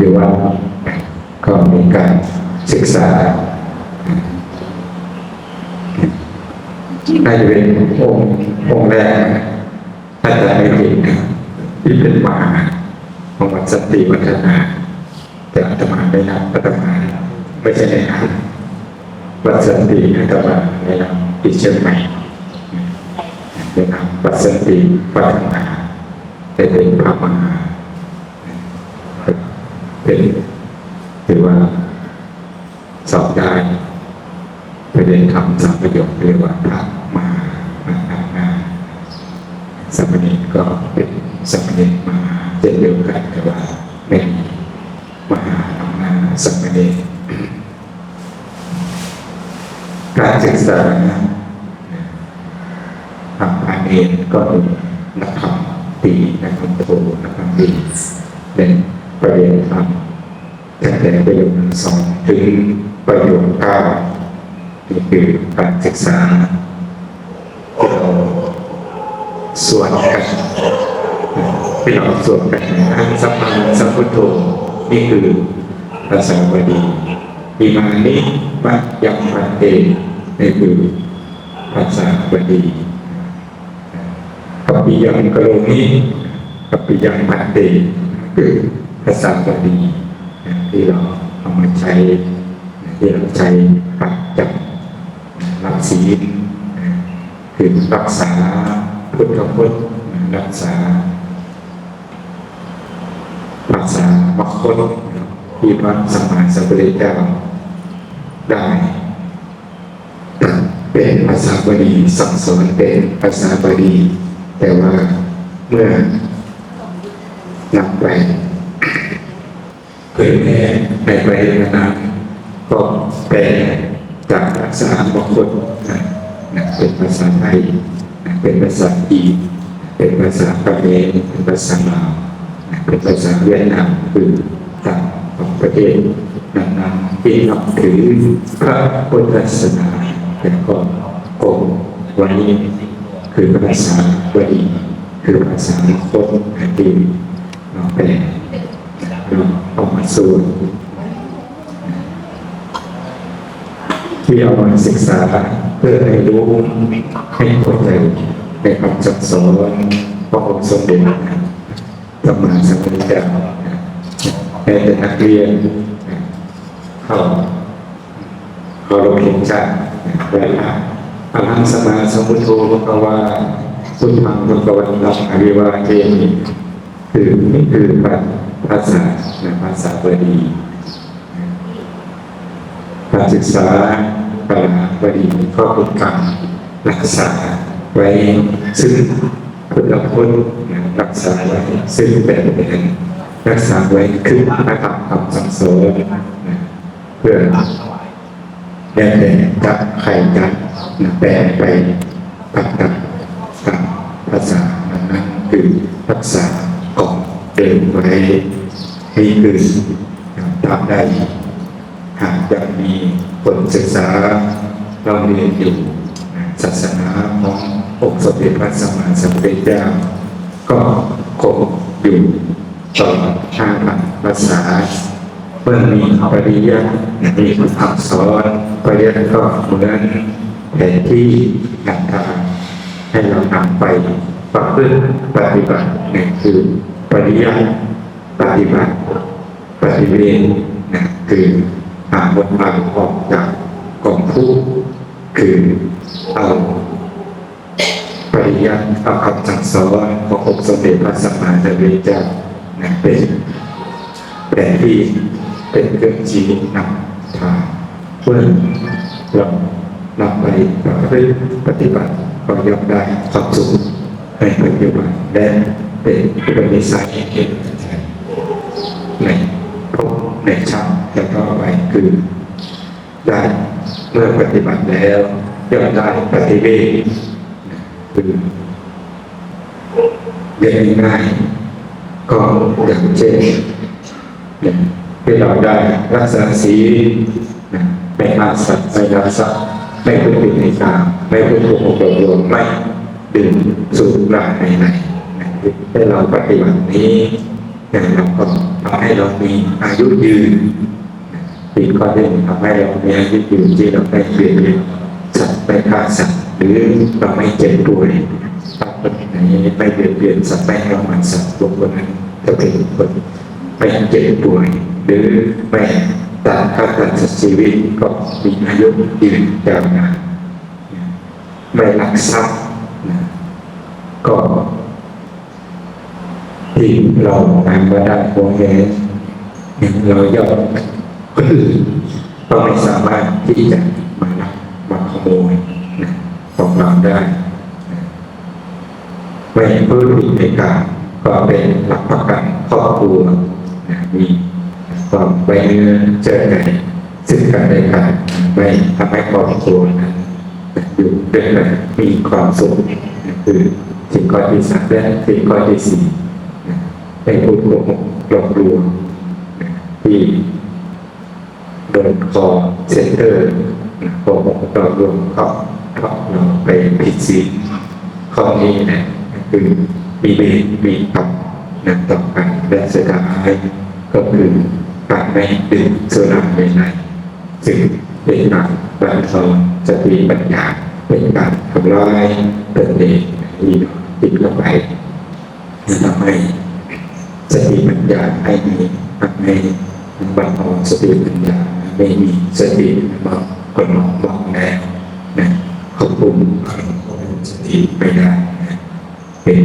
รือว่าก็มีการศึกษาน่าจะเป็นองค์องค์แรกถ้าจะไม่ผิดที่เป็นมาของวัดสันติวัฒนา แต่อาตมาไม่นับอาตมาไม่ใช่ในนามวัดสันติอาตมาในนามที่เชียงใหม่ในนามวัดสันติวัฒนาแต่เป็นพระมหา เป็นถือว่าสอบได้ประเด็นคำสามประโยคเรียกว่าพระมามานานาสามเณรก็เป็นสามเณรมาเช่นเดียวกันแต่ว่าไม่มีมหานานาสามเณรการศึกษาทางอาเอนก็มีนักธรรมตีนักธรรมโทนักธรรมดีเป็นประเด็นธรรม ตั้งแต่ประโยคสองถึงประโยคเก้านี่คือการศึกษาที่เราสวดกันที่เราสวดกันนะสัมมาสัมพุทโธนี่คือภาษาบาลีมีมานิมัจยังพันเตนี่คือภาษาบาลีกัปปิยังกโลมิกัปปิยังพันเตคือภาษาบาลี ที่เราเอามาใช้ที่เราใช้ปักจับรักศีลคือรักษาพุทธพจน์รักษา รักษามรรคตที่พระสัมมาสัมพุทธเจ้าได้เป็นภาษาบาลีสั่งสอนเป็นภาษาบาลีแต่ว่าเมื่อนำไป เผยแพร่ในประเทศนั้นก็แปลจากภาษาบางคนนะนะเป็นภาษาไทยนะเป็นภาษาอีเป็นภาษาเขมรเป็นภาษาลาวนะเป็นภาษาเวียดนามคือต่างของประเทศนั้นๆที่นับถือพระพุทธศาสนาแต่ก็คงวันนี้คือภาษาบาลีคือภาษาคนที่เราแปล เราเอามาสวดที่เอามาศึกษาเพื่อให้รู้ให้เข้าใจในคำสั่งสอนขององค์สมเด็จพระมหาสัมพุทธเจ้าแม้แต่นักเรียนเข้าเขาลงเห็นชาติเวลาอรหังสมาสมุทโธภควาสุทังภควันตังอริวาเทมิคือนี่คือ ภาษาในภาษาบาลีการศึกษาภาษาบาลีก็เป็นการรักษาไว้ซึ่งพุทธพจน์รักษาไว้ซึ่งเป็นเป็นรักษาไว้คือพระธรรมคำสั่งสอนเพื่อแต่แต่จะใครจะแปลไปปักกับกับภาษานั้นคือรักษาก่อน เดินไว้นี่คือตามได้ หากจะมีคนศึกษาเราเรียนอยู่ศาสนาขององค์สมเด็จพระสัมมาสัมพุทธเจ้าก็คงอยู่ตลอดชาติภาษาเมื่อมีปริยัติมีคำสอนปริยัติก็เหมือนแผนที่นำทางให้เรานำไปประพฤติปฏิบัตินี่คือ ปริยัติปฏิบัติปฏิเวณนะคือหาบทบาทออกจากกองผู้คือเอาปริยัติเอาคำสั่งสอนขององค์สมเด็จพระสัมมาสัมพุทธเจ้านะเป็นแต่ที่เป็นเครื่องชี้นำทางเพื่อเรานำไปประพฤติปฏิบัติก็ย่อมได้ความสุขในปัจจุบันและ เป็นเป็นนิสัยเองในภพในชาติแล้วก็ไปคือ ได้เมื่อปฏิบัติแล้วย่อมได้ปฏิเวทคือเรียนง่ายก็อย่างเช่นที่เราได้รักษาศีลไม่ฆ่าสัตว์ไม่ลักทรัพย์ไม่พูดผิดในกามไม่พูดโกหกหลอกลวงไม่ดื่มสุราในไหน นะให้เราปฏิบัตินี้แต่เราก็ทำให้เรามีอายุยืนปีข้อที่หนึ่งทำให้เรามีอายุยืนที่เราได้เปลี่ยนเลี้ยงสัตว์ไม่ฆ่าสัตว์หรือเราไม่เจ็บป่วยถ้าคนไหนไม่เบียดเบียนสัตว์ไม่เอามันสัตว์บุคคลนั้นจะเป็นคนไม่เจ็บป่วย หรือไม่ตัดฆ่าตัดชีวิตก็มีอายุยืนยาวนานไม่ลักทรัพย์ก็ ที่เรานำมาได้โมเห็นเราย่อมคนอื่นก็ไม่สามารถที่จะมาลักมาขโมยนะของเราได้ไม่พูดผิดในการก็เป็นหลักประกันครอบครัวนะมีความไว้เนื้อเจอใจซึ่งกันและกันไม่ทำให้ครอบครัวนั้นอยู่ด้วยกันมีความสุขคือสิ่งข้อที่สามและสิ่งข้อที่สี่ เป็นผู้โกหกหลอกลวงที่โดนคอเซ็นเตอร์โกหกหลอกลวงเขาเขาเราไปผิดศีลข้อนี้นะคือมีเบรมีกับนันต่อไปและสุดท้ายก็คือการไม่ดื่มสุราในในซึ่งเป็นการบันทอนสติปัญญาเป็นการทำลายตนเองที่ติดเข้าไปทำให้ สติปัญญาให้มีให้บรรทอนสติปัญญาไม่มีสติบอกคนมองมองแนวนะควบคุมอารมณ์สติไม่ได้นะเป็น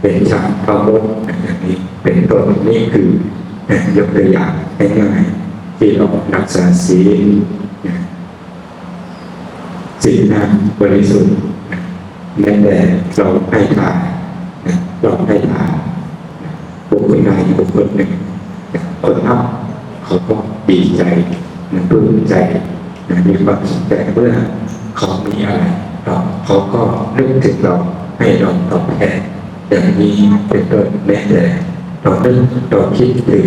เป็นชาติพระมุขอย่างนี้เป็นต้นนี่คือยกตัวอย่างง่ายๆที่เรารักษาศีลนะศีลนั้นบริสุทธิ์นะแม้แต่เราให้ทานเราให้ทาน บุคคลใดบุคคลหนึ่งคนรับเขาก็ดีใจมันปลื้มใจนะมีความสุขใจเมื่อเขามีอะไรเราเขาก็นึกถึงเราให้เราตอบแทนอย่างนี้เป็นต้นแม้แต่เรานึกเราคิดถึง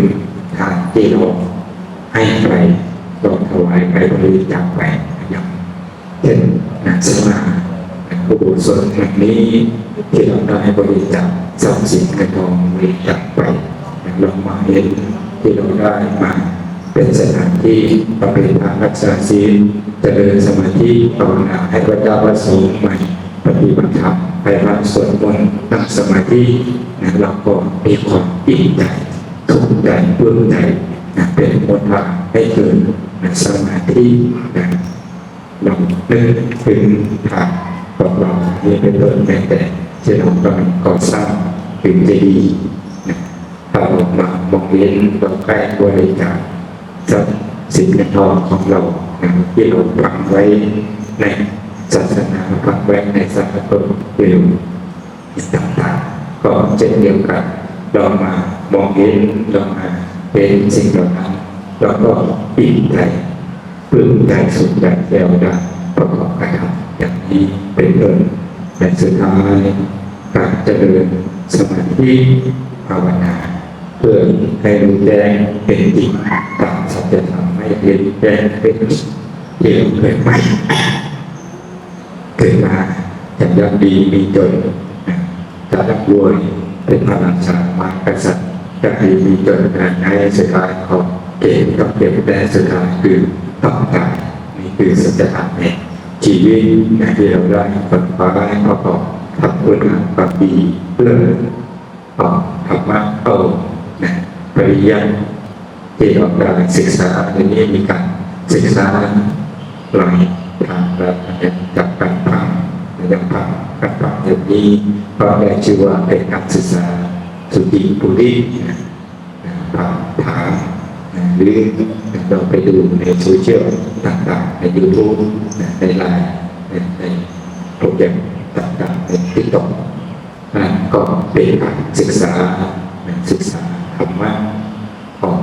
ทานที่เราให้ไปเราถวายไปบริจาคไปอย่างเช่นนักสมาอุโบสถแห่งนี้ ที่เราได้บริจาคทรัพย์สินเงินทองบริจาคไปเรามาเห็นที่เราได้มาเป็นสถานที่ประเพณีรักษาศีลเจริญสมาธิภาวนาให้พระเจ้าประสงค์ใหม่ปฏิบัติธรรมไปรับสวดมนต์นั่งสมาธินะเราก็มีความอิ่มใจสุขใจปลื้มใจนะเป็นมนต์ว่าให้เกิดนะสมาธินะเราเลิกถึงทางของเรานี่เป็นต้นแม้แต่ เรากำลังก่อสร้างถึงจะดีนะถ้าเรามามองเห็นเราใกล้บริจาคทรัพย์สินเงินทองของเราที่เราฝังไว้ในศาสนาฝังไว้ในสากลเร็วต่างๆก็เช่นเดียวกันเรามามองเห็นเรามาเป็นสิ่งเหล่านั้นเราก็อิ่มใจปลื้มใจสุขใจแก้วได้ประกอบการทำอย่างนี้เป็นต้น และสุดท้ายการเจริญสมาธิภาวนาเพื่อให้รู้แจ้งเป็นจริงตามสัจธรรมไม่เห็นแจ้งเป็นเกี่ยวเกิดใหม่เกิดมาจะยากดีมีจนจะร่ำรวยเป็นพลังสามารถกษัตริย์จะดีมีจนในสุดท้ายของเกณฑ์กับเก็บแต่สุดท้ายคือต้องตายนี่คือสัจธรรมเนี่ย ชีวิตที่เราได้คนฟ้าให้ประกอบทำคุณงามความดีเพื่อก็ธรรมะเข้าปริยัติที่เราได้ศึกษาในนี้มีการศึกษาหลายทางแบบจากการฟังอย่างฟังการฟังอย่างนี้ก็ได้ชื่อว่าเป็นการศึกษาสุติปุริฟังถาม หรือเราไปดูในโซเชียลต่างๆ ใน YouTube ในไลน์ในในโปรแกรมต่างๆ ในทิกตอกก็เป็นการศึกษาศึกษาธรรมะของ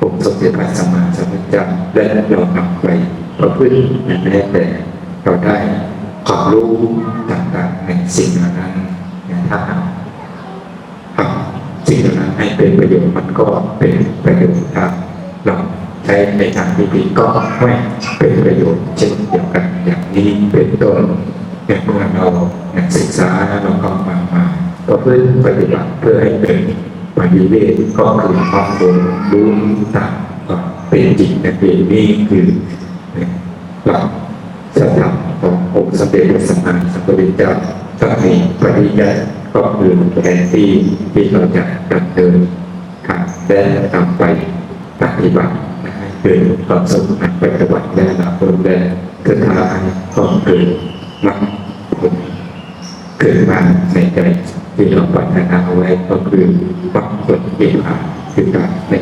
องค์สมเด็จพระสัมมาสัมพุทธเจ้าและเรานำไปประพฤติแม้แต่เราได้ความรู้ต่างๆในสิ่งนั้นถ้าทำ สิ่งเหล่านั้นให้เป็นประโยชน์มันก็เป็นประโยชน์ครับเราใช้ในทางที่ผิดก็ไม่เป็นประโยชน์เช่นเดียวกันอย่างนี้เป็นต้นเนี่ยเมื่อเราศึกษาเราก็มามาก็เพื่อปฏิบัติเพื่อให้เป็นปฏิเวทก็คือความรู้รู้ตามความเป็นจริงในปีนี้คือหลักสถาขององค์สมเด็จพระสัมมาสัมพุทธเจ้าก็มีปฏิญาณ ก็คือแผนที่ที่เราจะดำเนินการและนำไปปฏิบัติให้เกิดความสุขในปัจจุบันและอนาคตและสุดท้ายก็เกิดมรรคผลเกิดมาในใจที่เราปรารถนาไว้ก็คือปักผลเปลี่ยผ่านคือการใน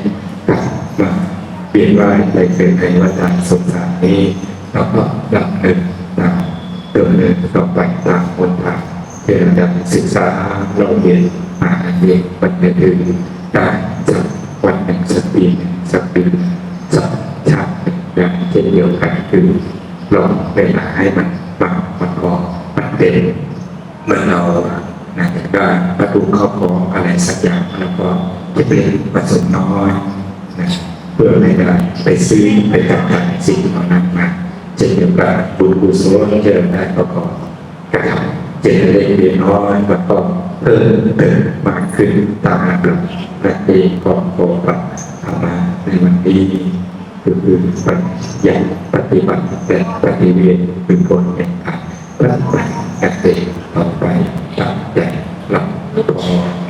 การมาเปลี่ยนว่ายในเป็นในวัฏสงสารนี้แล้วก็ดำเนินตามเดินเนินต่อไปตามบนทาง ที่เราจะศึกษาเราเรียนมาเรียนวันหนึ่งได้จากวันหนึ่งสักปีหนึ่งสักปีหนึ่งสักชาติหนึ่งอย่างเช่นเดียวกันคือลองเวลาให้มันมามันพอมันเต็มเมื่อเรานะได้ประตูเข้าของอะไรสักอย่างแล้วก็จะเป็นประสบน้อยนะเพื่อไม่ได้ไปซื้อไปจับจ่ายสิ่งเหล่านั้นมาเช่นเดียวกันบุญกุศลเจริญได้ประกอบกระทำ เริญเล็กนน้อยมาต้องเพิ่มเติมมากขึ้นตามหลับนักเองของโอปะธรรมะในวันนี้ก็คือปัญญาปฏิบัติแต่ปฏิเวทเป็นคนเห่งการปฏิบัติเสธตรต่อไปตามใจหลักพอ